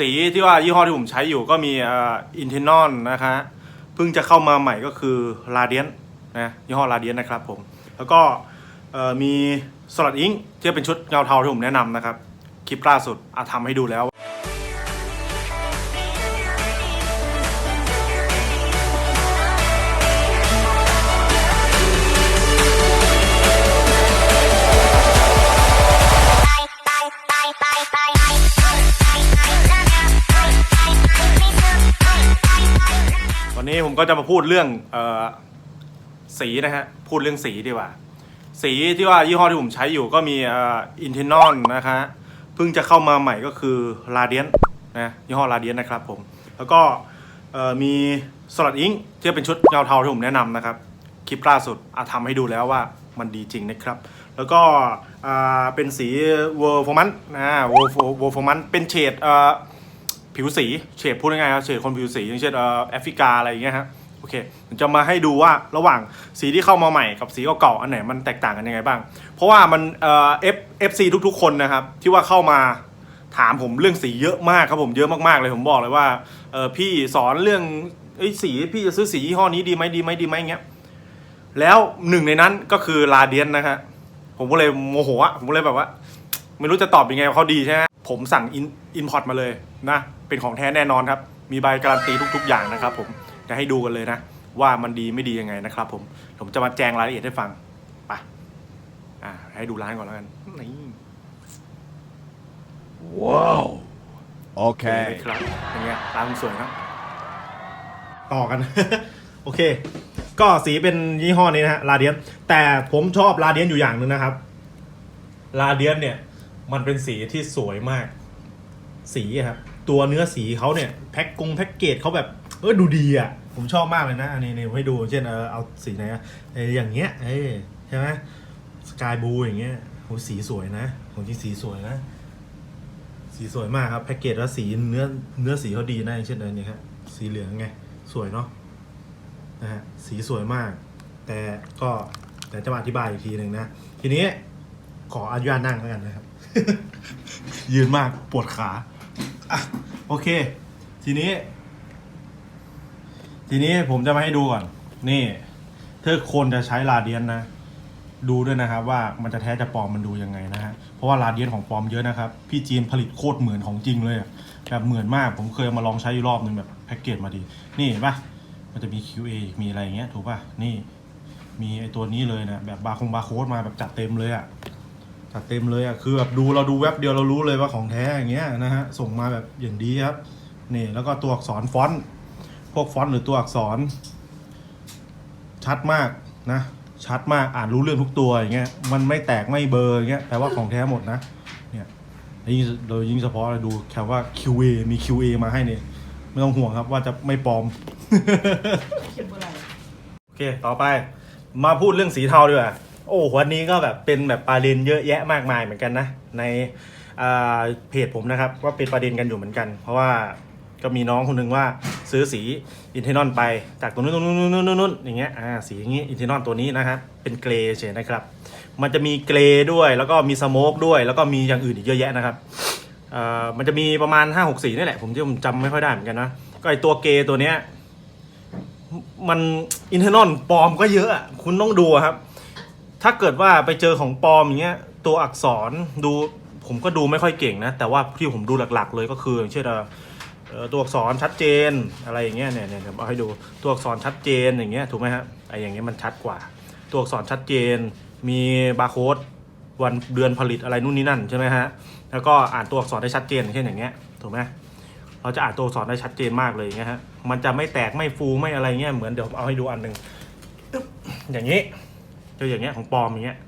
สีที่ว่ายี่ห้อที่ผมใช้อยู่ก็มีอินเทนอนนะคะเพิ่งจะเข้ามาใหม่ก็คือลาเดียนนะยี่ห้อลาเดียนนะครับผม แล้วก็มีสลัดอิงที่เป็นชุดเงาเทาที่ผมแนะนำนะครับ คลิปล่าสุดอาทำให้ดูแล้ว นี้ผมก็จะมาพูดเรื่องเออสีนะฮะ พูดเรื่องสีดีกว่า สีที่ว่ายี่ห้อที่ผมใช้อยู่ก็มีอินเทนอนนะคะเพิ่งจะเข้ามาใหม่ก็คือลาเดียนนะยี่ห้อลาเดียนนะครับผม แล้วก็มีสลัดอิงที่เป็นชุดเงาเทาที่ผมแนะนำนะครับ คลิปล่าสุดอาทำให้ดูแล้วว่ามันดีจริงนะครับ แล้วก็เป็นสีเวอร์ฟอร์มันนะเวอร์เวอร์ฟอร์มันเป็นเฉดเอ่อ ผิวสีเฉดพูดง่ายๆครับเฉดคนผิวสี อย่างเช่นเออแอฟริกาอะไรอย่างเงี้ยฮะโอเคผมจะมาให้ดูว่าระหว่างสีที่เข้ามาใหม่กับสีเก่าๆอันไหนมันแตกต่างกันยังไงบ้าง เพราะว่ามันเอ่อ F FC ทุกๆ คนนะครับ ที่ว่าเข้ามาถามผมเรื่องสีเยอะมากครับผมเยอะมากๆเลยผมบอกเลยว่าเออพี่สอนเรื่องเอ้สีพี่จะซื้อสียี่ห้อนี้ดีไหมดีไหมดีไหมเงี้ยแล้วหนึ่งในนั้นก็คือลาเดียนนะฮะผมก็เลยโมโหอะผมก็เลยแบบว่า ไม่รู้จะตอบยังไงเขาดีใช่ไหมผมสั่งอินอินพอร์ตมาเลย นะ เป็นของแท้แน่นอนครับ มีใบการันตีทุก ๆ อย่างนะครับ ผมจะให้ดูกันเลยนะ ว่ามันดีไม่ดียังไงนะครับ ผม ผมจะมาแจงรายละเอียดให้ฟังไปอ่าให้ดูร้านก่อนแล้วกันนี่ Wow. โอเค Okay. ครับอย่างเงี้ยร้านสวยครับต่อกัน โอเค ก็สีเป็นยี่ห้อนี้นะฮะลาเดียนแต่ผมชอบลาเดียนอยู่อย่างหนึ่งนะครับลาเดียนเนี่ย มันเป็นสีที่สวยมาก สีอะครับ ตัวเนื้อสีเขาเนี่ยแพ็คกงแพ็กเกจเขาแบบเออดูดีอะ ผมชอบมากเลยนะอันนี้นี่ผมให้ดูเช่นเออเอาสีไหนอะเอออย่างเงี้ยเออใช่ไหมสกายบูอย่างเงี้ยโหสีสวยนะของจริงสีสวยนะ สีสวยมากครับแพ็กเกจแล้วสีเนื้อเนื้อสีเขาดีนะอย่างเช่นอันนี้ครับสีเหลืองไงสวยเนาะนะฮะสีสวยมาก แต่ก็แต่จะมาอธิบายอีกทีหนึ่งนะ ทีนี้ขออนุญาตนั่งแล้วกันนะครับ ยืนมากปวดขา อะโอเค ทีนี้ ทีนี้ผมจะมาให้ดูก่อน นี่ถ้าคนจะใช้ลาเดียนนะ ดูด้วยนะครับว่ามันจะแท้จะปลอมมันดูยังไงนะฮะ เพราะว่าลาเดียนของปลอมเยอะนะครับ พี่จีนผลิตโคตรเหมือนของจริงเลยแบบเหมือนมาก ผมเคยมาลองใช้อยู่รอบนึงแบบแพ็กเกจมาดี นี่เห็นปะมันจะมี QA มีอะไรอย่างเงี้ย ถูกปะนี่ มีไอตัวนี้เลยนะแบบบาร์คงบาร์โค้ดมาแบบจัดเต็มเลยอะ จัดเต็มเลยอะคือแบบดูเราดูแว็บเดียวเรารู้เลยว่าของแท้อย่างเงี้ยนะฮะส่งมาแบบอย่างดีครับนี่แล้วก็ตัวอักษรฟอนต์พวกฟอนต์หรือตัวอักษร ชัดมากนะชัดมากอ่านรู้เรื่องทุกตัวอย่างเงี้ยมันไม่แตกไม่เบลอร์อย่างเงี้ยแปลว่าของแท้หมดนะเนี่ยยิ่งโดยยิ่งเฉพาะดูแค่ว่า QA มี QA มาให้เนี่ยไม่ต้องห่วงครับว่าจะไม่ปลอมโอเค ต่อไปมาพูดเรื่องสีเทาดีกว่า โอ้วันนี้ก็แบบเป็นแบบประเด็นเยอะแยะมากมายเหมือนกันนะ ในเพจผมนะครับว่าเป็นประเด็นกันอยู่เหมือนกัน เพราะว่าก็มีน้องคนหนึ่งว่าซื้อสีอินเทนอนไปจากตรงนู้นตรงนู้นนู้นนู้นนู้นอย่างเงี้ยอ่าสีอย่างงี้อินเทนอนตัวนี้นะครับเป็นเกรย์เฉยนะครับ มันจะมีเกรย์ด้วยแล้วก็มีสโมกด้วย แล้วก็มีอย่างอื่นอีกเยอะแยะนะครับอ่อมันจะมีประมาณ5 6สีนี่แหละผมจะผมจำไม่ค่อยได้เหมือนกันนะก็ไอตัวเกรย์ตัวเนี้ยมันอินเทอร์นอลปลอมก็เยอะคุณต้องดูครับ ถ้าเกิดว่าไปเจอของปลอมอย่างเงี้ยตัวอักษรดูผมก็ดูไม่ค่อยเก่งนะ แต่ว่าที่ผมดูหลักๆ เลยก็คืออย่างเช่นตัวอักษรชัดเจนอะไรอย่างเงี้ยเนี่ยเนี่ยเอาให้ดูตัวอักษรชัดเจนอย่างเงี้ยถูกไหมฮะไออย่างเงี้ยมันชัดกว่า ตัวอักษรชัดเจน มีบาร์โค้ดวันเดือนผลิตอะไรนู่นนี่นั่นใช่ไหมฮะแล้วก็อ่านตัวอักษรได้ชัดเจนเช่นอย่างเงี้ยถูกไหมเราจะอ่านตัวอักษรได้ชัดเจนมากเลยอย่างเงี้ยฮะมันจะไม่แตกไม่ฟูไม่อะไรเงี้ยเหมือนเดี๋ยวผมเอาให้ดูอันหนึ่งอย่างนี้ เจออย่างเงี้ยของปลอมอย่างเงี้ย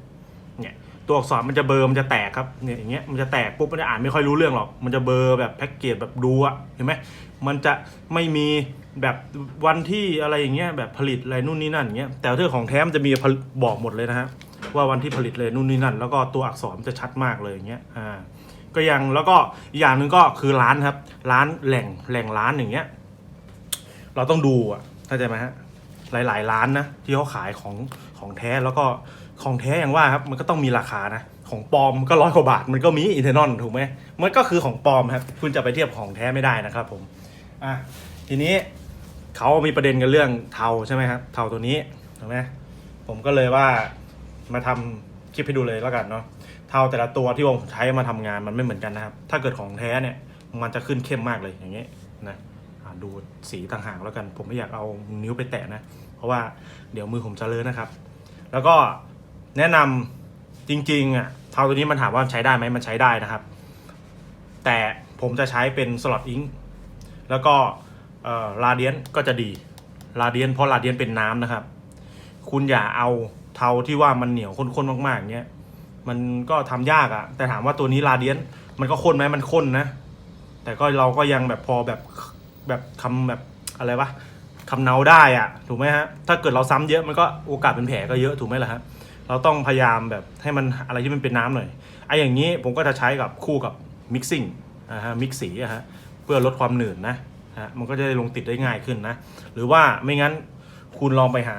เนี่ยตัวอักษรมันจะเบอร์มันจะแตกครับเนี่ยอย่างเงี้ยมันจะแตกปุ๊บมันจะอ่านไม่ค่อยรู้เรื่องหรอก มันจะเบอร์แบบแพ็กเกจแบบดูอะเห็นไหมมันจะไม่มีแบบวันที่อะไรอย่างเงี้ยแบบผลิตอะไรนู่นนี่นั่นอย่างเงี้ยแต่ถ้าของแท้มันจะมีบอกหมดเลยนะฮะว่าวันที่ผลิตเลยนู่นนี่นั่น แล้วก็ตัวอักษรมันจะชัดมากเลยอย่างเงี้ยอ่าก็ยังแล้วก็อีกอย่างหนึ่งก็คือร้านครับ ร้านแหล่งแหล่งร้านอย่างเงี้ย เราต้องดูอะเข้าใจไหมฮะ หลาย ๆ ร้านนะที่เขาขายของของแท้แล้วก็ของแท้อย่างว่าครับมันก็ต้องมีราคานะของปลอมก็ร้อยกว่าบาทมันก็มีอินเทอร์นอนถูกไหมมันก็คือของปลอมครับคุณจะไปเทียบของแท้ไม่ได้นะครับผมอะทีนี้เขามีประเด็นกันเรื่องเทาใช่ไหมครับเทาตัวนี้ถูกไหมผมก็เลยว่ามาทำคลิปให้ดูเลยแล้วกันเนาะเทาแต่ละตัวที่ผมใช้มาทำงานมันไม่เหมือนกันนะครับ ถ้าเกิดของแท้เนี่ยมันจะขึ้นเข้มมากเลยอย่างเงี้ยนะดูสีต่างหากแล้วกัน ผมไม่อยากเอานิ้วไปแตะนะ ราะว่าเดี๋ยวมือผมจะเลอะนะครับ แล้วก็แนะนำจริงๆอะเทาตัวนี้มันถามว่าใช้ได้ไหมมันใช้ได้นะครับ แต่ผมจะใช้เป็นสล็อตอิงแล้วก็ลาเดียนก็จะดีลาเดียนเพราะลาเดียนเป็นน้ำนะครับ คุณอย่าเอาเทาที่ว่ามันเหนียวข้นๆมากๆเงี้ยมันก็ทำยากอะ่ะแต่ถามว่าตัวนี้ลาเดียนมันก็ข้นไหมมันข้นนะ แต่ก็เราก็ยังแบบพอแบบแบบคำแบบอะไรวะ คำเนาได้อะถูกไหมฮะถ้าเกิดเราซ้ำเยอะมันก็โอกาสเป็นแผลก็เยอะถูกไหมล่ะฮะเราต้องพยายามแบบให้มันอะไรที่มันเป็นน้ำหน่อยไอ้อย่างนี้ผมก็จะใช้กับคู่กับมิกซิ่งนะฮะมิกสีอะฮะเพื่อลดความหนืดนะฮะมันก็จะได้ลงติดได้ง่ายขึ้นนะหรือว่าไม่งั้นคุณลองไปหา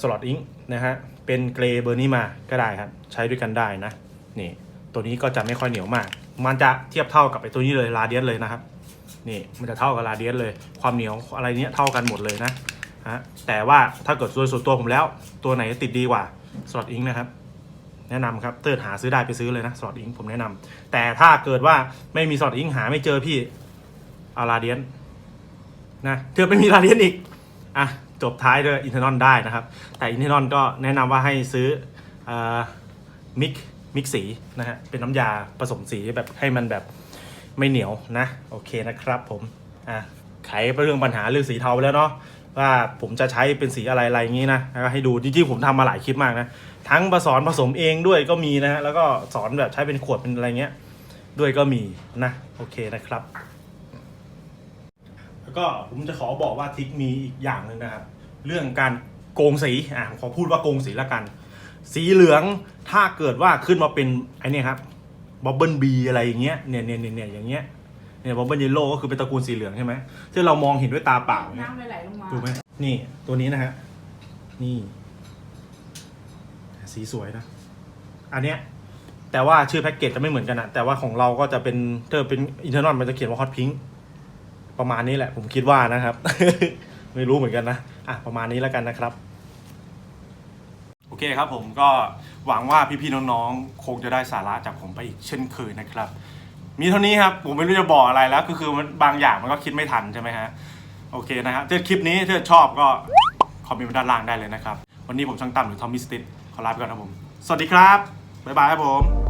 สล็อตอิงนะฮะเป็นเกรเบอร์นี้มาก็ได้ครับใช้ด้วยกันได้นะนี่ตัวนี้ก็จะไม่ค่อยเหนียวมาก มันจะเทียบเท่ากับไอ้ตัวนี้เลยลาเดียนเลยนะครับ นี่มันจะเท่ากับลาเดียนเลย ความเหนียวอะไรเนี้ยเท่ากันหมดเลยนะฮะแต่ว่าถ้าเกิดโดยส่วนตัวผมแล้ว ตัวไหนติดดีกว่าสลอตอิงนะครับ แนะนำครับเติร์ดหาซื้อได้ไปซื้อเลยนะสลอตอิงผมแนะนำแต่ถ้าเกิดว่าไม่มีสลอตอิงหาไม่เจอพี่อาลาเดียนนะเธอไม่มีลาเดียนอีกอะจบท้ายด้วยอินเทอร์นอนได้นะครับ แต่อินเทอร์นอนก็แนะนำว่าให้ซื้อมิกมิกสีนะฮะเป็นน้ำยาผสมสีแบบให้มันแบบ ไม่เหนียวนะ โอเคนะครับผมอะไขเรื่องปัญหาเรื่องสีเทาไปแล้วเนาะว่าผมจะใช้เป็นสีอะไรอะไรอย่างนี้นะแล้วก็ให้ดูจริงๆผมทำมาหลายคลิปมากนะ ทั้งผสอนผสมเองด้วยก็มีนะฮะแล้วก็สอนแบบใช้เป็นขวดเป็นอะไรเงี้ย ด้วยก็มีนะ โอเคนะครับ แล้วก็ผมจะขอบอกว่าทิกมีอีกอย่างหนึ่งนะครับ เรื่องการโกงสีอะขอพูดว่าโกงสีละกัน สีเหลืองถ้าเกิดว่าขึ้นมาเป็นไอเนี่ยครับ บับเบิลบีอะไรอย่างเงี้ยเนี่ยเนี่ยเนี่ยเนี่ยอย่างเงี้ยเนี่ยบับเบิลเยลโล่ก็คือเป็นตระกูลสีเหลืองใช่ไหมที่เรามองเห็นด้วยตาเปล่าเนี่ยน้ำไหลๆลงมาถูกไหมนี่ตัวนี้นะฮะนี่ สีสวยนะ อันเนี้ยแต่ว่าชื่อแพ็กเกจจะไม่เหมือนกันนะแต่ว่าของเราก็จะเป็นเธอเป็นอินเทอร์นอลมันจะเขียนว่าฮอตพิงประมาณนี้แหละผมคิดว่านะครับ ไม่รู้เหมือนกันนะอะประมาณนี้แล้วกันนะครับโอเคครับผมก็หวังว่าพี่ๆน้องๆ คงจะได้สาระจากผมไปอีกเช่นเคยนะครับ มีเท่านี้ครับผมไม่รู้จะบอกอะไรแล้วก็คือมันบางอย่างมันก็คิดไม่ทันใช่ไหมฮะโอเคนะครับถ้าคลิปนี้ถ้าชอบก็คอมเมนต์มาด้านล่างได้เลยนะครับ วันนี้ผมช่างตั้มหรือทอมมิสติดขอลาไปก่อนครับผม สวัสดีครับบ๊ายบายครับผม